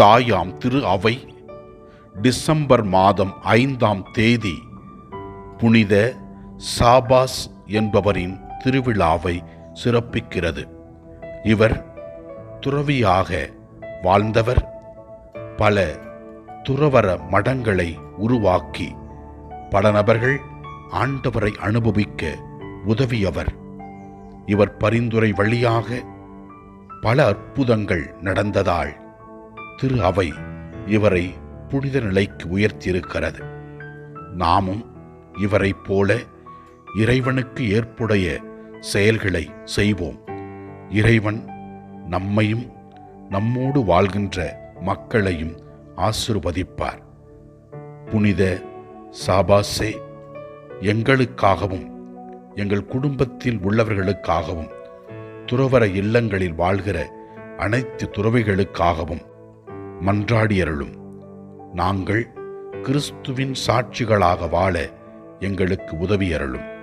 தாயாம் திரு அவை. டிசம்பர் மாதம் ஐந்தாம் தேதி புனித சாபாஸ் என்பவரின் திருவிழாவை சிறப்பிக்கிறது. இவர் துறவியாக வாழ்ந்தவர். பல துறவர மடங்களை உருவாக்கி பல நபர்கள் ஆண்டவரை அனுபவிக்க உதவியவர். இவர் பரிந்துரை வழியாக பல அற்புதங்கள் நடந்ததால் திரு அவை இவரை புனித நிலைக்கு உயர்த்தியிருக்கிறது. நாமும் இவரைப் போல இறைவனுக்கு ஏற்புடைய செயல்களை செய்வோம். இறைவன் நம்மையும் நம்மோடு வாழ்கின்ற மக்களையும் ஆசிர்வதிப்பார். புனித சாபாசே எங்களுக்காகவும் எங்கள் குடும்பத்தில் உள்ளவர்களுக்காகவும் துறவர இல்லங்களில் வாழ்கிற அனைத்து துறவிகளுக்காகவும் மன்றாடியருளும். நாங்கள் கிறிஸ்துவின் சாட்சிகளாக வாழ எங்களுக்கு உதவியருளும்.